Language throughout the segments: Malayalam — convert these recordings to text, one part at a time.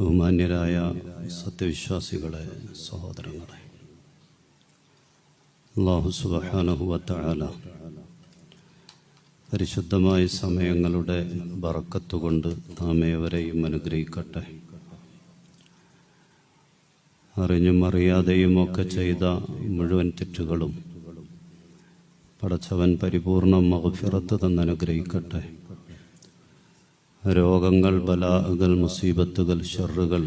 ബഹുമാന്യരായ സത്യവിശ്വാസികളെ സഹോദരങ്ങളെ. അള്ളാഹു സുബഹാനഹുവത്താല പരിശുദ്ധമായ സമയങ്ങളുടെ ബറക്കത്തുകൊണ്ട് നാമേവരെയും അനുഗ്രഹിക്കട്ടെ. അറിഞ്ഞും അറിയാതെയും ഒക്കെ ചെയ്ത മുഴുവൻ തെറ്റുകളും പടച്ചവൻ പരിപൂർണം മഹഫിറത്ത് തന്നനുഗ്രഹിക്കട്ടെ. രോഗങ്ങൾ ബലാഹുകൾ മുസീബത്തുകൾ ഷെറുകൾ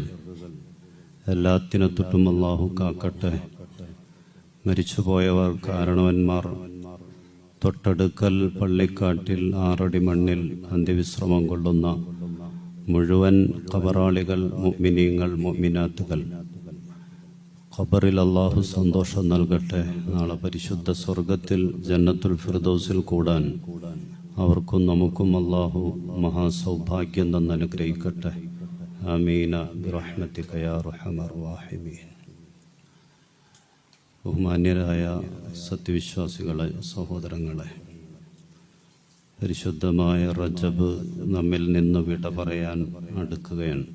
എല്ലാത്തിനെ തൊട്ടും അള്ളാഹു കാക്കട്ടെ. മരിച്ചുപോയവർ കാരണവന്മാർ. തൊട്ടടുക്കൽ പള്ളിക്കാട്ടിൽ ആറടി മണ്ണിൽ അന്ത്യവിശ്രമം കൊള്ളുന്ന മുഴുവൻ കബറാളികൾ മുഅ്മിനീങ്ങൾ മുഗ്മിനാത്തുകൾ ഖബറിൽ അള്ളാഹു സന്തോഷം നൽകട്ടെ. നാളെ പരിശുദ്ധ സ്വർഗത്തിൽ ജന്നത്തുൽ ഫിർദൗസിൽ കൂടാൻ അവർക്കും നമുക്കും അള്ളാഹു മഹാസൗഭാഗ്യം തന്ന് അനുഗ്രഹിക്കട്ടെ റഹമർ വാഹിമീൻ ബഹുമാന്യരായ സത്യവിശ്വാസികളെ സഹോദരങ്ങളെ പരിശുദ്ധമായ റജബ് നമ്മിൽ നിന്ന് വിട പറയാൻ അടുക്കുകയാണ്.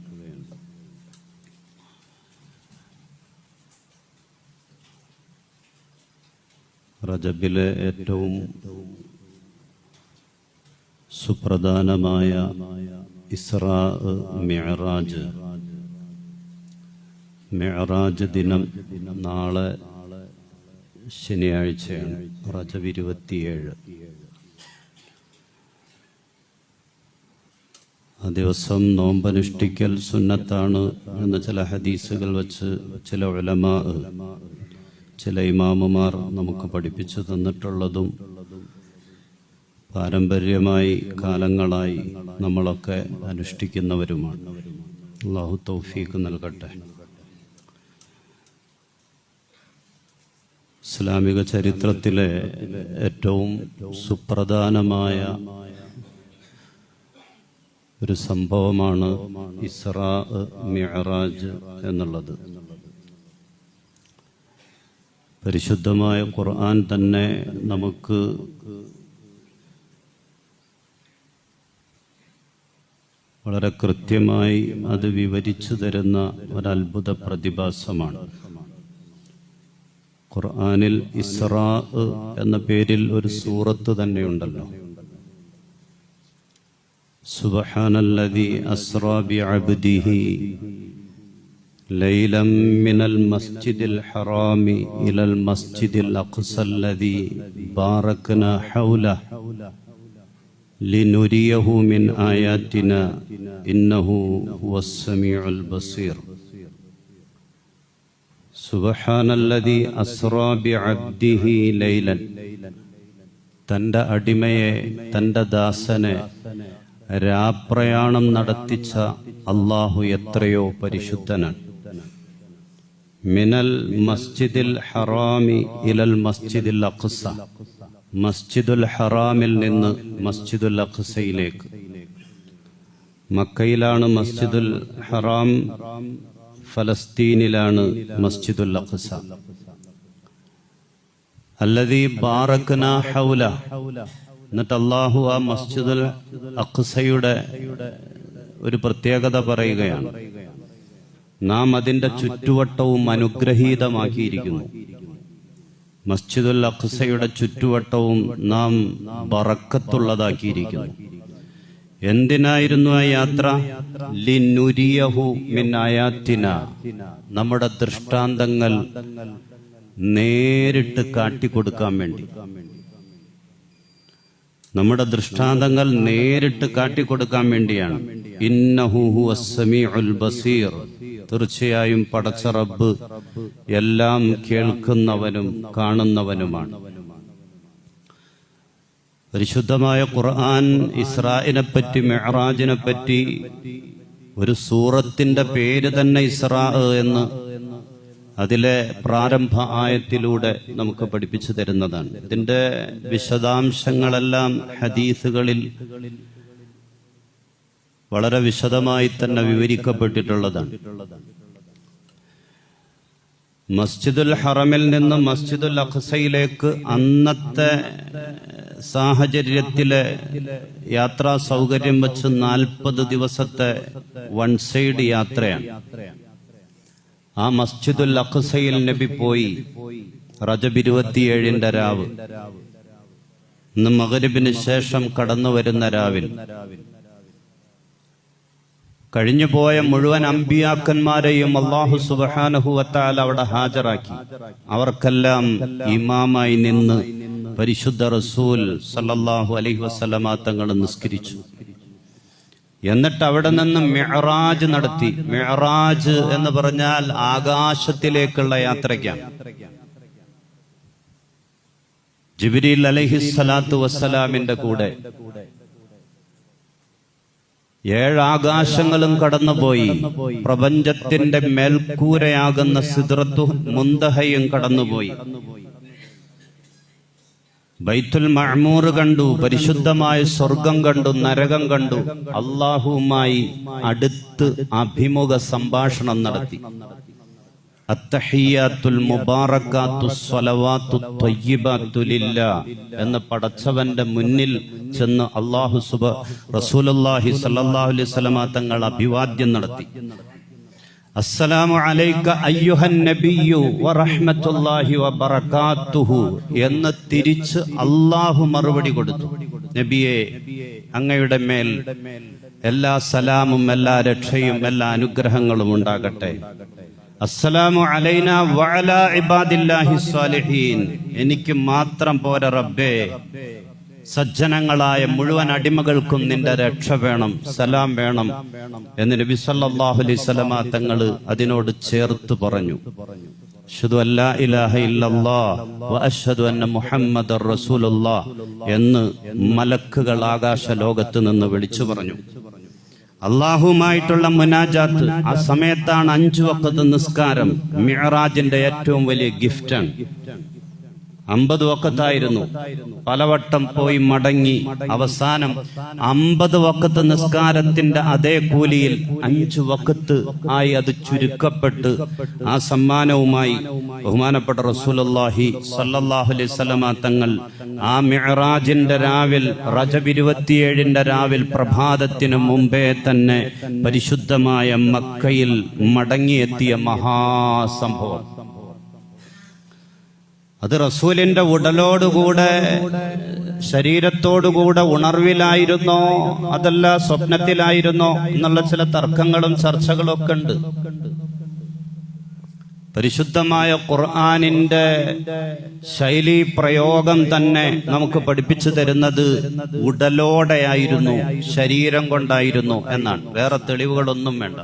റജബിലെ ഏറ്റവും സുപ്രധാനമായ ഇസ്രാ മെഹറാജ് മെഹറാജ് ദിനം നാളെ ശനിയാഴ്ചയാണ് റജബ് ഇരുപത്തിയേഴ്. ആ ദിവസം നോമ്പനുഷ്ഠിക്കൽ സുന്നത്താണ് എന്ന ചില ഹദീസുകൾ വച്ച് ചില ഉലമാ ചില ഇമാമുമാർ നമുക്ക് പഠിപ്പിച്ചു തന്നിട്ടുള്ളതും പാരമ്പര്യമായി കാലങ്ങളായി നമ്മളൊക്കെ അനുഷ്ഠിക്കുന്നവരുമാണ്. അള്ളാഹു തൗഫീഖ് നൽകട്ടെ. ഇസ്ലാമിക ചരിത്രത്തിലെ ഏറ്റവും സുപ്രധാനമായ ഒരു സംഭവമാണ് ഇസ്രാ മിഅറാജ് എന്നുള്ളത്. പരിശുദ്ധമായ ഖുർആൻ തന്നെ നമുക്ക് വളരെ കൃത്യമായി അത് വിവരിച്ചു തരുന്ന ഒരത്ഭുത പ്രതിഭാസമാണ് ഖുർആനിൽ ഇസ്രാ എന്ന പേരിൽ ഒരു സൂറത്ത് തന്നെയുണ്ടല്ലോ സുബഹാനല്ലദി അസ്രാ ബിഅബ്ദിഹി ليلا من المسجد الحرام إلى المسجد الأقصى الذي باركنا حوله لنريه من آياتنا إنه هو السميع البصير سبحان الذي أسرى بعبده ليلا തൻ്റെ അടിമയെ തൻ്റെ ദാസനെ രാപ്രയാണം നടത്തിച്ച അള്ളാഹു എത്രയോ പരിശുദ്ധനാണ് മിനൽ മസ്ജിദിൽ ഹറാമി ഇലൽ മസ്ജിദിൽ അഖ്സ മസ്ജിദുൽ ഹറാമിൽ നിന്ന് മസ്ജിദുൽ അഖ്സയിലേക്ക് മക്കയിലാണ് മസ്ജിദുൽ ഹറാം ഫലസ്തീനിലാണ് മസ്ജിദുൽ അഖ്സ അല്ലദീ ബാറക്ന ഹൗല. എന്നിട്ട് അള്ളാഹു ആ മസ്ജിദുൽ അഖ്സയുടെ ഒരു പ്രത്യേകത പറയുകയാണ്. നാം അതിന്റെ ചുറ്റുവട്ടവും അനുഗ്രഹീതമാക്കിയിരിക്കുന്നു. മസ്ജിദുൽ അഖ്സയുടെ ചുറ്റുവട്ടവും നാം ബറക്കത്തുള്ളതാക്കിയിരിക്കുന്നു. എന്തിനായിരുന്നു ആ യാത്ര? ലിനുരിയഹു മിൻ ആയാത്തിന. നമ്മുടെ ദൃഷ്ടാന്തങ്ങൾ നേരിട്ട് കാട്ടിക്കൊടുക്കാൻ വേണ്ടി. നമ്മുടെ ദൃഷ്ടാന്തങ്ങൾ നേരിട്ട് കാട്ടിക്കൊടുക്കാൻ വേണ്ടിയാണ്. ഇന്നഹു ബസീർ. തീർച്ചയായും പടച്ച റബ്ബ് എല്ലാം കേൾക്കുന്നവനും കാണുന്നവനുമാണ്. പരിശുദ്ധമായ ഖുർആൻ ഇസ്രായിനെ പറ്റി മെഹറാജിനെ പറ്റി ഒരു സൂറത്തിന്റെ പേര് തന്നെ ഇസ്രാ എന്ന് അതിലെ പ്രാരംഭ ആയത്തിലൂടെ നമുക്ക് പഠിപ്പിച്ചു തരുന്നതാണ്. ഇതിന്റെ വിശദാംശങ്ങളെല്ലാം ഹദീസുകളിൽ വളരെ വിശദമായി തന്നെ വിവരിക്കപ്പെട്ടിട്ടുള്ളതാണ്. മസ്ജിദുൽ ഹറമിൽ നിന്ന് മസ്ജിദുൽ അഖ്സയിലേക്ക് അന്നത്തെ സാഹചര്യത്തിലെ യാത്രാ സൗകര്യം വെച്ച് നാൽപ്പത് ദിവസത്തെ വൺ സൈഡ് യാത്രയാണ്. ആ മസ്ജിദുൽ അഖ്സയിൽ നബി പോയി റജബ് ഇരുപത്തിയേഴിന്റെ രാവ്. ഇന്ന് മകരിബിന് ശേഷം കടന്നു വരുന്ന രാവിൽ. കഴിഞ്ഞുപോയ മുഴുവൻ അമ്പിയാക്കന്മാരെയും അള്ളാഹു സുബഹാനഹുവത്താൽ അവിടെ ഹാജരാക്കി. അവർക്കെല്ലാം ഇമാമായി നിന്ന് പരിശുദ്ധ റസൂൽ സല്ലാഹു അലൈഹി വസ്ലമാ തങ്ങൾ നിസ്കരിച്ചു. എന്നിട്ട് അവിടെ നിന്ന് മെഹറാജ് നടത്തി. മെഹറാജ് എന്ന് പറഞ്ഞാൽ ആകാശത്തിലേക്കുള്ള യാത്രയ്ക്കാണ്. ജിബിരിൽ അലഹിസ്സലാത്തു വസ്സലാമിന്റെ കൂടെ ഏഴാകാശങ്ങളും കടന്നുപോയി. പ്രപഞ്ചത്തിന്റെ മേൽക്കൂരയാകുന്ന സിദ്രത്തു മുന്തഹയും കടന്നുപോയി. ബൈത്തുൽ മഹ്മൂർ കണ്ടു പരിശുദ്ധമായ സ്വർഗം കണ്ടു നരകം കണ്ടു. അള്ളാഹുവുമായി അടുത്ത് അഭിമുഖ സംഭാഷണം നടത്തി. എന്ന് പടച്ചവന്റെ മുന്നിൽ ചെന്ന് അള്ളാഹു സുബ റസൂലുള്ളാഹി സല്ലല്ലാഹു അലൈഹി തങ്ങൾ അഭിവാദ്യം നടത്തി. അസ്സലാമു അലൈക എന്ന് തിരിച്ച് അള്ളാഹു മറുപടി കൊടുത്തു. നബിയെ അങ്ങയുടെ മേൽ എല്ലാ സലാമും എല്ലാ രക്ഷയും എല്ലാ അനുഗ്രഹങ്ങളും ഉണ്ടാകട്ടെ. അസ്സലാമു അലൈന വഅല ഇബാദില്ലാഹി സ്വാലിഹീൻ. എനിക്ക് മാത്രം പോര റബ്ബേ. സജ്ജനങ്ങളായ മുഴുവൻ അടിമകൾക്കും നിന്റെ രക്ഷ വേണം സലാം വേണം എന്ന് നബി സല്ലല്ലാഹു അലൈഹി വസല്ലമ തങ്ങൾ അതിനോട് ചേർത്ത് പറഞ്ഞു. എന്ന് മലക്കുകൾ ആകാശ ലോകത്ത് നിന്ന് വിളിച്ചു പറഞ്ഞു. അള്ളാഹുമായിട്ടുള്ള മുനാജാത്ത് ആ സമയത്താണ് അഞ്ചു വക്കത്ത് നിസ്കാരം മിഹറാജിന്റെ ഏറ്റവും വലിയ ഗിഫ്റ്റാണ്. അമ്പത് വക്കത്തായിരുന്നു. പലവട്ടം പോയി മടങ്ങി. അവസാനം അമ്പത് വക്കത്ത് നിസ്കാരത്തിന്റെ അതേ കൂലിയിൽ അഞ്ചു വക്കത്ത് ആയി അത് ചുരുക്കപ്പെട്ട് ആ സമ്മാനവുമായി ബഹുമാനപ്പെട്ട റസൂലുള്ളാഹി സല്ലല്ലാഹു അലൈഹി തങ്ങൾ ആ മെഹറാജിന്റെ രാവിൽ റജബ് ഇരുപത്തിയേഴിന്റെ രാവിൽ പ്രഭാതത്തിന് മുമ്പേ തന്നെ പരിശുദ്ധമായ മക്കയിൽ മടങ്ങിയെത്തിയ മഹാസംഭവം. അത് റസൂലിന്റെ ഉടലോടുകൂടെ ശരീരത്തോടുകൂടെ ഉണർവിലായിരുന്നോ അതല്ല സ്വപ്നത്തിലായിരുന്നോ എന്നുള്ള ചില തർക്കങ്ങളും ചർച്ചകളും ഒക്കെ ഉണ്ട്. പരിശുദ്ധമായ ഖുർആാനിന്റെ ശൈലി പ്രയോഗം തന്നെ നമുക്ക് പഠിപ്പിച്ചു തരുന്നത് ഉടലോടെയായിരുന്നു ശരീരം കൊണ്ടായിരുന്നു എന്നാണ്. വേറെ തെളിവുകളൊന്നും വേണ്ട.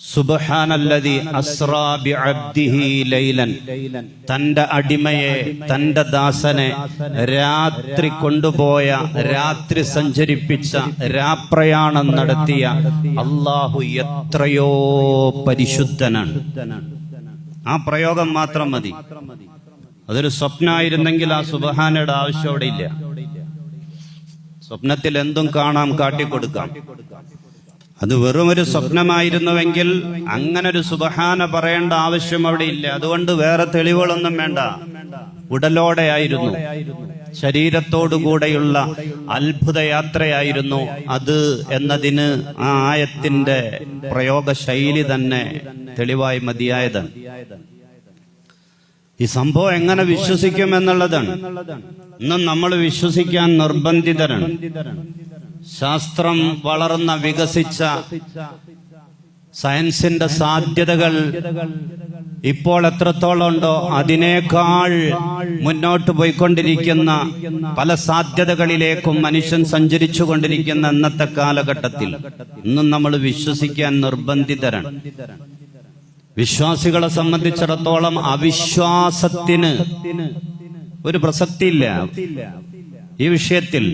സുബ്ഹാനല്ലദി അസ്രാബി ബിഅബ്ദിഹി ലൈലൻ. തന്റെ അടിമയെ തന്റെ ദാസനെ രാത്രി കൊണ്ടുപോയ രാത്രി സഞ്ചരിപ്പിച്ച രാപ്രയാണം നടത്തിയ അള്ളാഹു എത്രയോ പരിശുദ്ധനാണ്. ആ പ്രയോഗം മാത്രം മതി. അതൊരു സ്വപ്നമായിരുന്നെങ്കിൽ ആ സുബഹാനയുടെ ആവശ്യം അവിടെ ഇല്ല. സ്വപ്നത്തിൽ എന്തും കാണാം കാട്ടിക്കൊടുക്കാം. അത് വെറും ഒരു സ്വപ്നമായിരുന്നുവെങ്കിൽ അങ്ങനെ ഒരു സുബഹാന പറയേണ്ട ആവശ്യം അവിടെ ഇല്ല. അതുകൊണ്ട് വേറെ തെളിവുകളൊന്നും വേണ്ട. ഉടലോടെയായിരുന്നു. ശരീരത്തോടുകൂടെയുള്ള അത്ഭുത യാത്രയായിരുന്നു അത് എന്നതിന് ആ ആയത്തിന്റെ പ്രയോഗശൈലി തന്നെ തെളിവായി മതിയായത്. ഈ സംഭവം എങ്ങനെ വിശ്വസിക്കും എന്നുള്ളതാണ് ഇന്നും നമ്മൾ വിശ്വസിക്കാൻ നിർബന്ധിതരാണ്. ശാസ്ത്രം വളർന്ന വികസിച്ച സയൻസിന്റെ സാധ്യതകൾ ഇപ്പോൾ എത്രത്തോളം ഉണ്ടോ അതിനേക്കാൾ മുന്നോട്ട് പോയിക്കൊണ്ടിരിക്കുന്ന പല സാധ്യതകളിലേക്കും മനുഷ്യൻ സഞ്ചരിച്ചു കൊണ്ടിരിക്കുന്ന ഇന്നത്തെ കാലഘട്ടത്തിൽ. ഇന്നും നമ്മൾ വിശ്വസിക്കാൻ നിർബന്ധിതരാണ്. വിശ്വാസികളെ സംബന്ധിച്ചിടത്തോളം അവിശ്വാസത്തിന് ഒരു പ്രസക്തിയില്ല. ഈ വിഷയത്തിൽ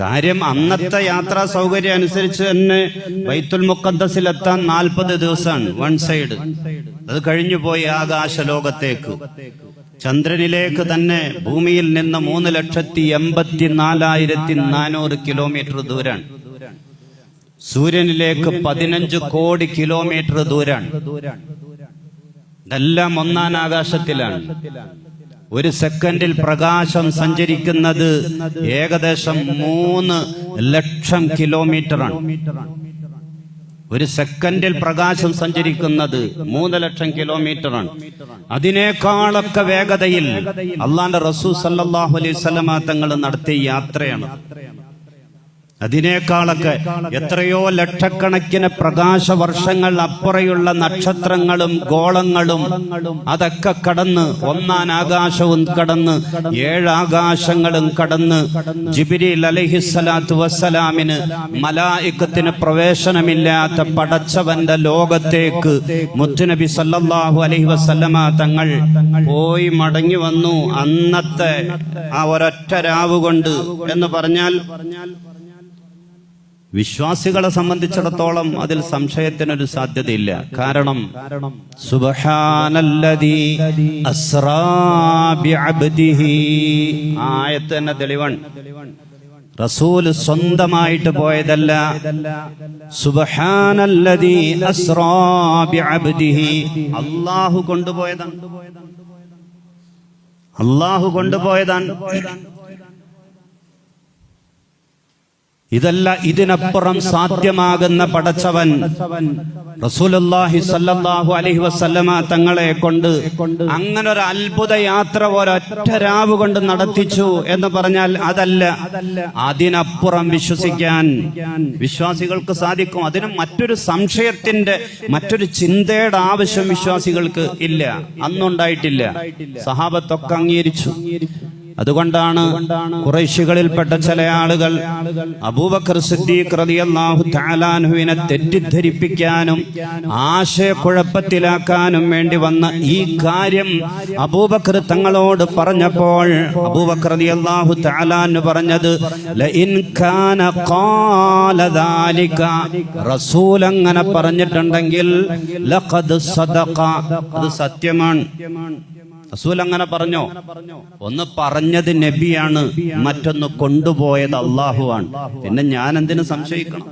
കാര്യം അന്നത്തെ യാത്രാ സൗകര്യം അനുസരിച്ച് തന്നെ ബൈത്തുൽ മുക്കദ്സിൽ എത്താൻ നാൽപ്പത് ദിവസമാണ് വൺ സൈഡ് അത് കഴിഞ്ഞു പോയി ആകാശ ലോകത്തേക്ക് ചന്ദ്രനിലേക്ക് തന്നെ ഭൂമിയിൽ നിന്ന് മൂന്ന് ലക്ഷത്തി എൺപത്തി നാലായിരത്തി നാനൂറ് കിലോമീറ്റർ ദൂരാണ്. സൂര്യനിലേക്ക് പതിനഞ്ച് കോടി കിലോമീറ്റർ ദൂരാണ്. ഇതെല്ലാം ഒന്നാം ആകാശത്തിലാണ്. ഒരു സെക്കൻഡിൽ പ്രകാശം സഞ്ചരിക്കുന്നത് ഏകദേശം മൂന്ന് ലക്ഷം കിലോമീറ്റർ ആണ് ഒരു സെക്കൻഡിൽ പ്രകാശം സഞ്ചരിക്കുന്നത് മൂന്ന് ലക്ഷം കിലോമീറ്റർ കിലോമീറ്ററാണ്. അതിനേക്കാളൊക്കെ വേഗതയിൽ അള്ളാന്റെ റസൂ സല്ലാഹു അലൈഹി സ്വലമാ തങ്ങൾ നടത്തിയ യാത്രയാണ്. അതിനേക്കാളൊക്കെ എത്രയോ ലക്ഷക്കണക്കിന് പ്രകാശ വർഷങ്ങൾ അപ്പുറയുള്ള നക്ഷത്രങ്ങളും ഗോളങ്ങളും അതൊക്കെ കടന്ന് ഒന്നാം ആകാശവും കടന്ന് ഏഴാകാശങ്ങളും കടന്ന് ജിബിരിൽ അലഹിസ്സലാത്തു വസ്സലാമിന് മലായിക്കത്തിന് പ്രവേശനമില്ലാത്ത പടച്ചവന്റെ ലോകത്തേക്ക് മുത്തുനബി സല്ലാഹു അലഹി വസല്ലമ തങ്ങൾ പോയി മടങ്ങി വന്നു. അന്നത്തെ ആ ഒരൊറ്റ രാവ് കൊണ്ട് എന്ന് പറഞ്ഞാൽ വിശ്വാസികളെ സംബന്ധിച്ചിടത്തോളം അതിൽ സംശയത്തിനൊരു സാധ്യതയില്ല. കാരണം സുബ്ഹാനല്ലദീ അസ്റാ ബിഅബ്ദിഹി. ആ ആയത്ത് തന്നെ തെളിവൺ റസൂൽ സ്വന്തമായിട്ട് പോയതല്ല. ബിഅബ്ദിഹി. അല്ലാഹു കൊണ്ടുപോയതാണ്. അല്ലാഹു കൊണ്ടുപോയതാണ്. ഇതല്ല ഇതിനപ്പുറം സാധ്യമാകുന്ന പടച്ചവൻ. സല്ലല്ലാഹു അലൈഹി വസല്ലമ തങ്ങളെ കൊണ്ട് അങ്ങനെ ഒരു അത്ഭുത യാത്ര ഒരൊറ്റ രാവ് കൊണ്ട് നടത്തിച്ചു എന്ന് പറഞ്ഞാൽ അതല്ല. അതിനപ്പുറം വിശ്വസിക്കാൻ വിശ്വാസികൾക്ക് സാധിക്കും. അതിന് മറ്റൊരു സംശയത്തിന്റെ മറ്റൊരു ചിന്തയുടെ ആവശ്യം വിശ്വാസികൾക്ക് ഇല്ല. അന്നുണ്ടായിട്ടില്ല. സഹാബത്തൊക്കെ അംഗീകരിച്ചു. അതുകൊണ്ടാണ് കുറേശികളിൽപ്പെട്ട ചില ആളുകൾ അബൂബക്കർ സിദ്ദീഖ് റളിയല്ലാഹു തആലാനുവിനെ തെറ്റിദ്ധരിപ്പിക്കാനും ആശയക്കുഴപ്പത്തിലാക്കാനും വേണ്ടി വന്ന ഈ കാര്യം അബൂബക്കർ തങ്ങളോട് പറഞ്ഞപ്പോൾ അബൂബക്കർ റളിയല്ലാഹു തആലാനു പറഞ്ഞത് ലഇൻ കാന ഖാല ദാലിക റസൂൽ അങ്ങനെ പറഞ്ഞിട്ടുണ്ടെങ്കിൽ ലഖദ് സദഖ. അത് സത്യമാണ്. റസൂൽ അങ്ങനെ പറഞ്ഞോ? ഒന്ന് പറഞ്ഞത് നബിയാണ് മറ്റൊന്ന് കൊണ്ടുപോയത് അള്ളാഹുവാണ്. പിന്നെ ഞാൻ എന്തിനു സംശയിക്കണം?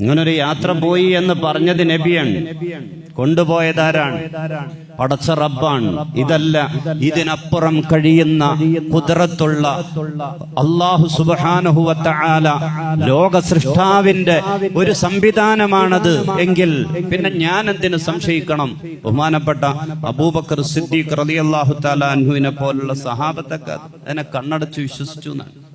ഇങ്ങനൊരു യാത്ര പോയി എന്ന് പറഞ്ഞത് നബിയാണ്. കൊണ്ടുപോയതാരാണ്? പടച്ച റബ്ബാണ്. ഇതല്ല ഇതിനപ്പുറം കഴിയുന്ന കുതിരത്തുള്ള അള്ളാഹു സുബാനുഹുവല ലോക സൃഷ്ടാവിന്റെ ഒരു സംവിധാനമാണത് എങ്കിൽ പിന്നെ ഞാൻ എന്തിനു സംശയിക്കണം? ബഹുമാനപ്പെട്ട അബൂബക്കർ സിദ്ദീഖ് റതി അള്ളാഹു താലാൻഹുവിനെ പോലുള്ള സഹാബത്തൊക്കെ അതിനെ കണ്ണടച്ച് വിശ്വസിച്ചു എന്നാണ്.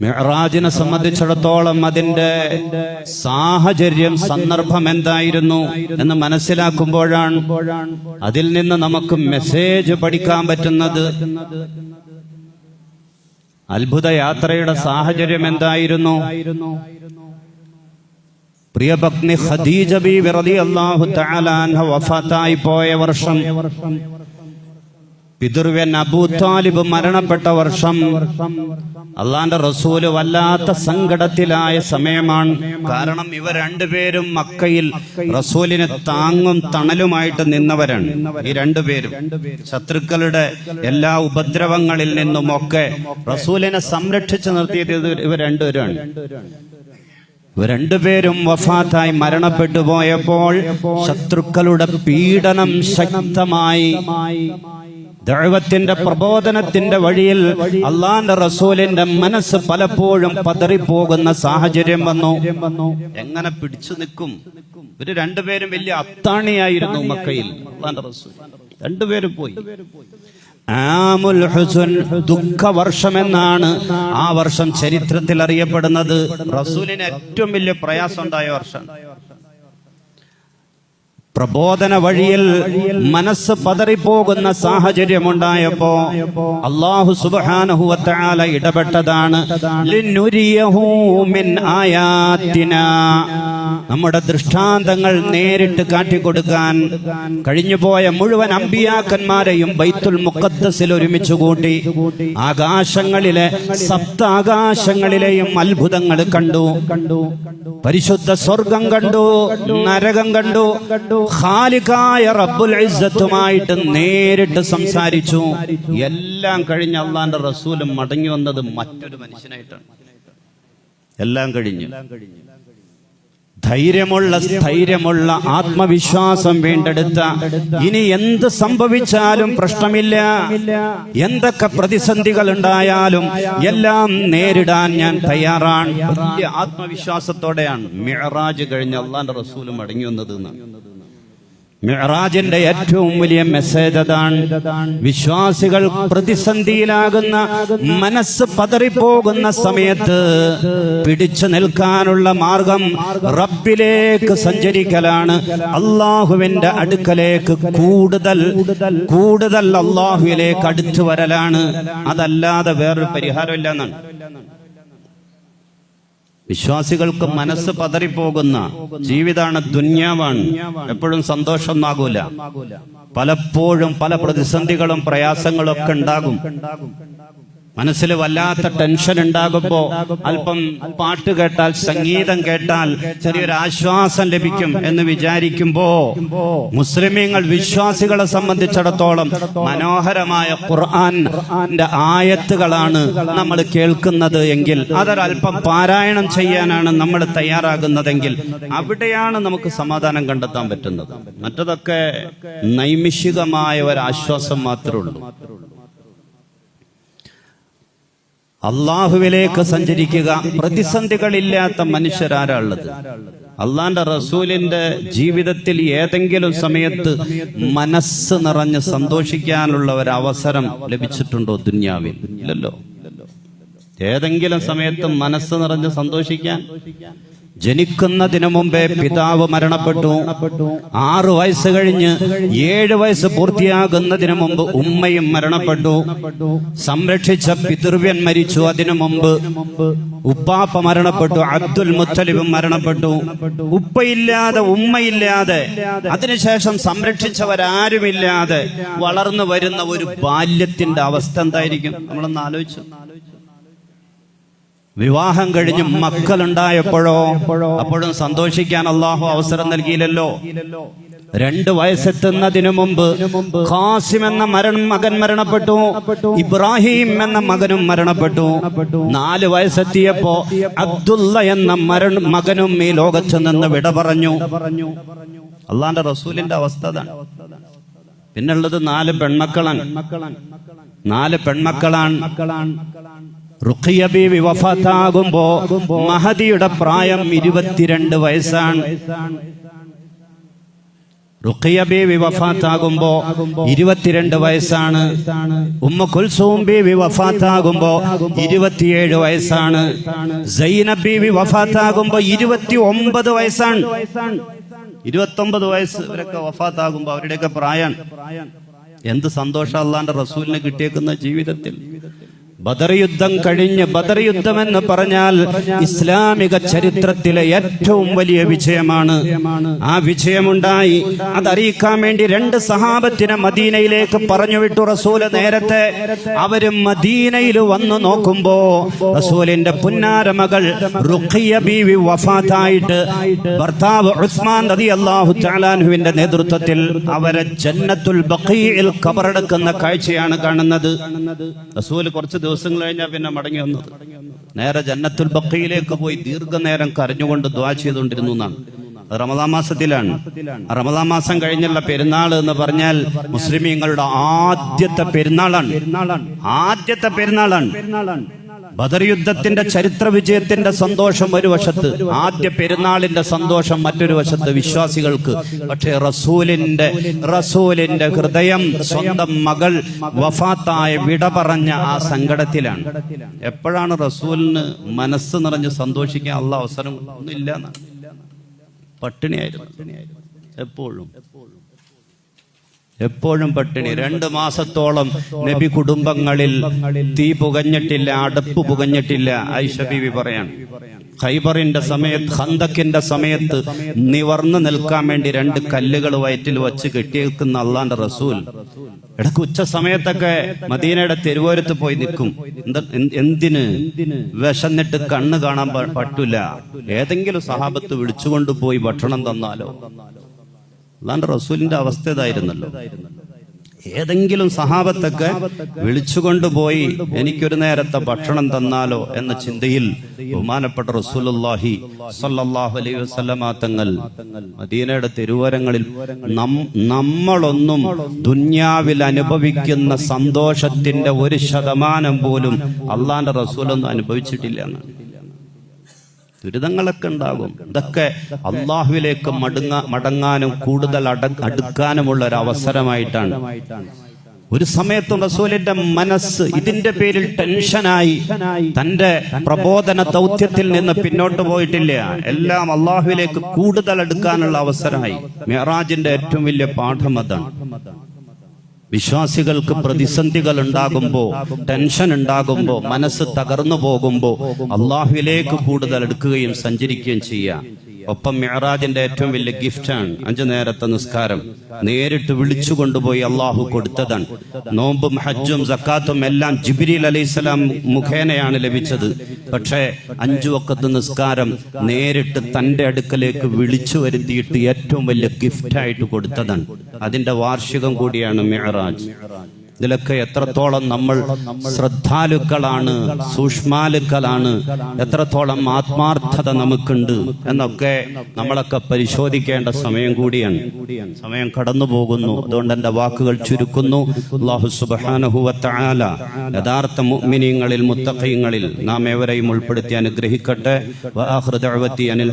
മെഹറാജിനെ സംബന്ധിച്ചിടത്തോളം അതിന്റെ സാഹചര്യം സന്ദർഭം എന്തായിരുന്നു എന്ന് മനസ്സിലാക്കുമ്പോഴാണ് അതിൽ നിന്ന് നമുക്ക് മെസ്സേജ് പഠിക്കാൻ പറ്റുന്നത്. അത്ഭുത യാത്രയുടെ സാഹചര്യം എന്തായിരുന്നു? പ്രിയപത്നി ഖദീജ ബി അള്ളാഹു തആല അൻഹ വഫാത്തായി പോയ വർഷം പിതൃവ്യൻ അബൂ താലിബ് മരണപ്പെട്ട വർഷം അള്ളാന്റെ റസൂൽ വല്ലാത്ത സങ്കടത്തിലായ സമയമാണ്. കാരണം ഇവർ രണ്ടുപേരും മക്കയിൽ റസൂലിന് താങ്ങും തണലുമായിട്ട് നിന്നവരാണ്. ഈ രണ്ടുപേരും ശത്രുക്കളുടെ എല്ലാ ഉപദ്രവങ്ങളിൽ നിന്നും ഒക്കെ റസൂലിനെ സംരക്ഷിച്ചു നിർത്തിയത് ഇവ ഇവർ രണ്ടുപേരാണ് രണ്ടുപേരും വഫാത്തായി മരണപ്പെട്ടു പോയപ്പോൾ ശത്രുക്കളുടെ പീഡനം ശക്തമായി ദൈവത്തിന്റെ പ്രബോധനത്തിന്റെ വഴിയിൽ അള്ളാന്റെ റസൂലിന്റെ മനസ്സ് പലപ്പോഴും പതറിപ്പോകുന്ന സാഹചര്യം വന്നു. എങ്ങനെ പിടിച്ചു നിൽക്കും? ഇവർ രണ്ടുപേരും വലിയ അത്താണിയായിരുന്നു മക്കയിൽ അള്ളാന്റെ റസൂൽ. രണ്ടുപേരും പോയി. ആമുൽ ഹുസുൻ ആ വർഷം ചരിത്രത്തിൽ അറിയപ്പെടുന്നത്. റസൂലിന് ഏറ്റവും വലിയ പ്രയാസം ഉണ്ടായ വർഷം. പ്രബോധന വഴിയിൽ മനസ്സ് പതറിപ്പോകുന്ന സാഹചര്യമുണ്ടായപ്പോ അള്ളാഹു സുബാനഹുവത്താല ഇടപെട്ടതാണ്. നമ്മുടെ ദൃഷ്ടാന്തങ്ങൾ നേരിട്ട് കാട്ടിക്കൊടുക്കാൻ കഴിഞ്ഞുപോയ മുഴുവൻ അമ്പിയാക്കന്മാരെയും ബൈത്തുൽ മുക്കത്തസിൽ ഒരുമിച്ച് കൂട്ടി ആകാശങ്ങളിലെ സപ്താകാശങ്ങളിലെയും അത്ഭുതങ്ങൾ കണ്ടു പരിശുദ്ധ സ്വർഗം കണ്ടു നരകം കണ്ടു ഖാലിഖായ റബ്ബുൽ ഇസ്സത്തുമായിട്ട് നേരിട്ട് സംസാരിച്ചു. എല്ലാം കഴിഞ്ഞ് അള്ളാന്റെ റസൂലും മടങ്ങി വന്നത് മറ്റൊരു മനുഷ്യനായിട്ടാണ്. എല്ലാം കഴിഞ്ഞു. ധൈര്യമുള്ള ധൈര്യമുള്ള ആത്മവിശ്വാസം വീണ്ടെടുത്ത. ഇനി എന്ത് സംഭവിച്ചാലും പ്രശ്നമില്ല. എന്തൊക്കെ പ്രതിസന്ധികൾ ഉണ്ടായാലും എല്ലാം നേരിടാൻ ഞാൻ തയ്യാറാണ്. വലിയ ആത്മവിശ്വാസത്തോടെയാണ് മിഹറാജ് കഴിഞ്ഞ അള്ളാന്റെ റസൂലും മടങ്ങി വന്നത് എന്നാണ് മിഹറാജിന്റെ ഏറ്റവും വലിയ മെസ്സേജ് അതാണ്. വിശ്വാസികൾ പ്രതിസന്ധിയിലാകുന്ന മനസ്സ് പതറിപ്പോകുന്ന സമയത്ത് പിടിച്ചു നിൽക്കാനുള്ള മാർഗം റബ്ബിലേക്ക് സഞ്ചരിക്കലാണ്. അള്ളാഹുവിന്റെ അടുക്കലേക്ക് കൂടുതൽ കൂടുതൽ അള്ളാഹുവിലേക്ക് അടുത്തു വരലാണ്. അതല്ലാതെ വേറൊരു പരിഹാരമില്ല എന്നാണ്. വിശ്വാസികൾക്ക് മനസ്സ് പതറിപ്പോകുന്ന ജീവിതാണ് ദുന്യാവാണ്. എപ്പോഴും സന്തോഷം നാകൂല പലപ്പോഴും പല പ്രതിസന്ധികളും പ്രയാസങ്ങളും ഒക്കെ ഉണ്ടാകും. മനസ്സിൽ വല്ലാത്ത ടെൻഷൻ ഉണ്ടാകുമ്പോ അല്പം പാട്ട് കേട്ടാൽ സംഗീതം കേട്ടാൽ ചെറിയൊരു ആശ്വാസം ലഭിക്കും എന്ന് വിചാരിക്കുമ്പോ മുസ്ലിമീങ്ങൾ വിശ്വാസികളെ സംബന്ധിച്ചിടത്തോളം മനോഹരമായ ഖുർആന്റെ ആയത്തുകളാണ് നമ്മൾ കേൾക്കുന്നത് എങ്കിൽ അതൊരല്പം പാരായണം ചെയ്യാനാണ് നമ്മൾ തയ്യാറാകുന്നതെങ്കിൽ അവിടെയാണ് നമുക്ക് സമാധാനം കണ്ടെത്താൻ പറ്റുന്നത്. മറ്റതൊക്കെ നൈമിഷികമായ ഒരു ആശ്വാസം മാത്രമേ ഉള്ളൂ. അള്ളാഹുവിലേക്ക് സഞ്ചരിക്കുക. പ്രതിസന്ധികളില്ലാത്ത മനുഷ്യരാരാ ഉള്ളത്? അള്ളാന്റെ റസൂലിന്റെ ജീവിതത്തിൽ ഏതെങ്കിലും സമയത്ത് മനസ്സ് നിറഞ്ഞ് സന്തോഷിക്കാനുള്ള ഒരു അവസരം ലഭിച്ചിട്ടുണ്ടോ ദുന്യാവിൽ? ഇല്ലല്ലോ. ഏതെങ്കിലും സമയത്ത് മനസ്സ് നിറഞ്ഞ് സന്തോഷിക്കാൻ ജനിക്കുന്നതിനു മുമ്പേ പിതാവ് മരണപ്പെട്ടു. ആറു വയസ്സ് കഴിഞ്ഞ് ഏഴ് വയസ്സ് പൂർത്തിയാകുന്നതിനു മുമ്പ് ഉമ്മയും മരണപ്പെട്ടു. സംരക്ഷിച്ച പിതൃവ്യൻ മരിച്ചു. അതിനു മുമ്പ് ഉപ്പാപ്പ മരണപ്പെട്ടു. അബ്ദുൽ മുത്തലിബും മരണപ്പെട്ടു. ഉപ്പയില്ലാതെ ഉമ്മയില്ലാതെ അതിനുശേഷം സംരക്ഷിച്ചവരാരുമില്ലാതെ വളർന്നു വരുന്ന ഒരു ബാല്യത്തിന്റെ അവസ്ഥ എന്തായിരിക്കും? നമ്മളൊന്ന് ആലോചിച്ചു. വിവാഹം കഴിഞ്ഞ് മക്കളുണ്ടായപ്പോഴോ അപ്പോഴും സന്തോഷിക്കാൻ അള്ളാഹു അവസരം നൽകിയില്ലല്ലോ. രണ്ട് വയസ്സെത്തുന്നതിനു മുമ്പ് ഖാസിം എന്ന മരൺ മകൻ മരണപ്പെട്ടു. ഇബ്രാഹിം എന്ന മകനും മരണപ്പെട്ടു. നാല് വയസ്സെത്തിയപ്പോ അബ്ദുള്ള എന്ന മരൺ മകനും ഈ ലോകത്ത് നിന്ന് വിട പറഞ്ഞു. അള്ളാന്റെ റസൂലിന്റെ അവസ്ഥ പിന്നുള്ളത് നാല് പെൺമക്കളാണ്. നാല് പെൺമക്കളാണ്. റുഖിയ ബീവി വഫാത്താകുമ്പോ മഹദിയുടെ പ്രായം ഇരുപത്തിരണ്ട് വയസ്സാണ്. റുഖിയ ബീവി വഫാത്താകുമ്പോ ഇരുപത്തിരണ്ട് വയസ്സാണ്. ഉമ്മ കുൽസൂം ബീവി വഫാത്താകുമ്പോ ഇരുപത്തിയേഴ് വയസ്സാണ്. സൈനബി ബീവി വഫാത്താകുമ്പോ ഇരുപത്തി ഒമ്പത് വയസ്സാണ്. ഇരുപത്തൊമ്പത് വയസ്സ് ഇവരൊക്കെ വഫാത്താകുമ്പോ അവരുടെയൊക്കെ പ്രായം. എന്ത് സന്തോഷം അള്ളാന്റെ റസൂലിനെ കിട്ടിയേക്കുന്ന ജീവിതത്തിൽ. ബദർ യുദ്ധം കഴിഞ്ഞ് ബദർ യുദ്ധം എന്ന് പറഞ്ഞാൽ ഇസ്ലാമിക ചരിത്രത്തിലെ ഏറ്റവും വലിയ വിജയമാണ്. ആ വിജയമുണ്ടായി. അതറിയിക്കാൻ വേണ്ടി രണ്ട് സഹാബത്തിനെ മദീനയിലേക്ക് പറഞ്ഞു വിട്ടു റസൂൽ നേരത്തെ. അവരും മദീനയിൽ വന്നു നോക്കുമ്പോ റസൂലിന്റെ പുന്നാരമകൾ റുഖിയ ബീവി വഫാത്തായിട്ട് ഭർത്താവ് ഉസ്മാൻ നദി അള്ളാഹു ചാലാൻഹുവിന്റെ നേതൃത്വത്തിൽ അവരെ ജന്നത്തുൽ ബഖീൽ കബറെടുക്കുന്ന കാഴ്ചയാണ് കാണുന്നത്. റസൂൽ കുറച്ച് ദിവസങ്ങൾ കഴിഞ്ഞാൽ പിന്നെ മടങ്ങി വന്നത്. നേരെ ജന്നത്തുൽ ബക്കയിലേക്ക് പോയി ദീർഘനേരം കരഞ്ഞുകൊണ്ട് ദ്വാ ചെയ്തുകൊണ്ടിരുന്നു എന്നാണ്. റമദാ മാസത്തിലാണ്. റമദാ മാസം കഴിഞ്ഞുള്ള പെരുന്നാൾ എന്ന് പറഞ്ഞാൽ മുസ്ലിമീങ്ങളുടെ ആദ്യത്തെ പെരുന്നാളാണ്. ആദ്യത്തെ പെരുന്നാളാണ്. ബദർ യുദ്ധത്തിന്റെ ചരിത്ര വിജയത്തിന്റെ സന്തോഷം ഒരു വശത്ത് ആദ്യ പെരുന്നാളിന്റെ സന്തോഷം മറ്റൊരു വശത്ത് വിശ്വാസികൾക്ക്. പക്ഷേ റസൂലിന്റെ റസൂലിന്റെ ഹൃദയം സ്വന്തം മകൾ വഫാത്തായ വിട പറഞ്ഞ ആ സങ്കടത്തിലാണ്. എപ്പോഴാണ് റസൂലിന് മനസ്സ് നിറഞ്ഞ് സന്തോഷിക്കാൻ ഉള്ള അവസരം ഒന്നുമില്ല എന്നാണ്. പട്ടിണിയായിരുന്നു. എപ്പോഴും എപ്പോഴും. പട്ടിണി. രണ്ട് മാസത്തോളം നബി കുടുംബങ്ങളിൽ തീ പുകഞ്ഞിട്ടില്ല അടുപ്പ് പുകഞ്ഞിട്ടില്ല ഐഷ ബിവി പറയാണ്. ഖൈബറിന്റെ സമയത്ത് ഹന്തക്കിന്റെ സമയത്ത് നിവർന്നു നിൽക്കാൻ വേണ്ടി രണ്ട് കല്ലുകൾ വയറ്റിൽ വച്ച് കെട്ടിയേക്കുന്ന അള്ളാന്റെ റസൂൽ. ഇടയ്ക്ക് ഉച്ച സമയത്തൊക്കെ മദീനയുടെ തെരുവോരത്ത് പോയി നിൽക്കും. എന്താ എന്ത്- എന്തിന്? വിശന്നിട്ട് കണ്ണ് കാണാൻ പറ്റൂല. ഏതെങ്കിലും സഹാബത്ത് വിളിച്ചുകൊണ്ട് പോയി ഭക്ഷണം തന്നാലോ? അള്ളാന്റെ റസൂലിന്റെ അവസ്ഥ ഇതായിരുന്നല്ലോ. ഏതെങ്കിലും സഹാബത്തൊക്കെ വിളിച്ചുകൊണ്ടുപോയി എനിക്കൊരു നേരത്തെ ഭക്ഷണം തന്നാലോ എന്ന ചിന്തയിൽ ബഹുമാനപ്പെട്ട റസൂലുള്ളാഹി സല്ലാഹു അലൈഹി വസല്ലമ തങ്ങൾ മദീനയുടെ തെരുവോരങ്ങളിൽ നമ്മളൊന്നും ദുന്യാവിൽ അനുഭവിക്കുന്ന സന്തോഷത്തിന്റെ ഒരു ശതമാനം പോലും അള്ളാന്റെ റസൂലൊന്നും അനുഭവിച്ചിട്ടില്ല എന്നാണ്. ദുരിതങ്ങളൊക്കെ ഉണ്ടാകും. ഇതൊക്കെ അള്ളാഹുവിലേക്ക് മടങ്ങ മടങ്ങാനും കൂടുതൽ അട അടുക്കാനുമുള്ള ഒരു അവസരമായിട്ടാണ്. ഒരു സമയത്തും റസൂലിന്റെ മനസ്സ് ഇതിന്റെ പേരിൽ ടെൻഷനായി. തന്റെ പ്രബോധന ദൗത്യത്തിൽ നിന്ന് പിന്നോട്ട് പോയിട്ടില്ല. എല്ലാം അള്ളാഹുവിലേക്ക് കൂടുതൽ അടുക്കാനുള്ള അവസരമായി. മെഹറാജിന്റെ ഏറ്റവും വലിയ പാഠം അതാണ്. വിശ്വാസികൾക്ക് പ്രതിസന്ധികൾ ഉണ്ടാകുമ്പോ ടെൻഷൻ ഉണ്ടാകുമ്പോ മനസ്സ് തകർന്നു പോകുമ്പോ അള്ളാഹുവിലേക്ക് കൂടുതൽ എടുക്കുകയും സഞ്ചരിക്കുകയും ചെയ്യാം. ഒപ്പം മെഹറാജിന്റെ ഏറ്റവും വലിയ ഗിഫ്റ്റാണ്. അഞ്ചു നേരത്തെ നിസ്കാരം. നേരിട്ട് വിളിച്ചു കൊണ്ടുപോയി അള്ളാഹു കൊടുത്തതാണ്. നോമ്പും ഹജ്ജും സക്കാത്തും എല്ലാം ജിബിരിൽ അലൈഹിസ്സലാം മുഖേനയാണ് ലഭിച്ചത്. പക്ഷേ അഞ്ചു വക്കത്ത് നിസ്കാരം നേരിട്ട് തന്റെ അടുക്കലേക്ക് വിളിച്ചു വരുത്തിയിട്ട് ഏറ്റവും വലിയ ഗിഫ്റ്റായിട്ട് കൊടുത്തതാണ്. അതിന്റെ വാർഷികം കൂടിയാണ് മെഹറാജ് ഇതിലൊക്കെ എത്രത്തോളം നമ്മൾ ശ്രദ്ധാലുക്കളാണ് സൂക്ഷ്മാലുക്കളാണ് എത്രത്തോളം ആത്മാർത്ഥത നമുക്കുണ്ട് എന്നൊക്കെ നമ്മളൊക്കെ പരിശോധിക്കേണ്ട സമയം കൂടിയാണ്. സമയം കടന്നു പോകുന്നു. അതുകൊണ്ട് എന്റെ വാക്കുകൾ ചുരുക്കുന്നു. യഥാർത്ഥ മുഅ്മിനീങ്ങളിൽ മുത്തഖീങ്ങളിൽ നാം ഏവരെയും ഉൾപ്പെടുത്തി അനുഗ്രഹിക്കട്ടെ. അനിൽ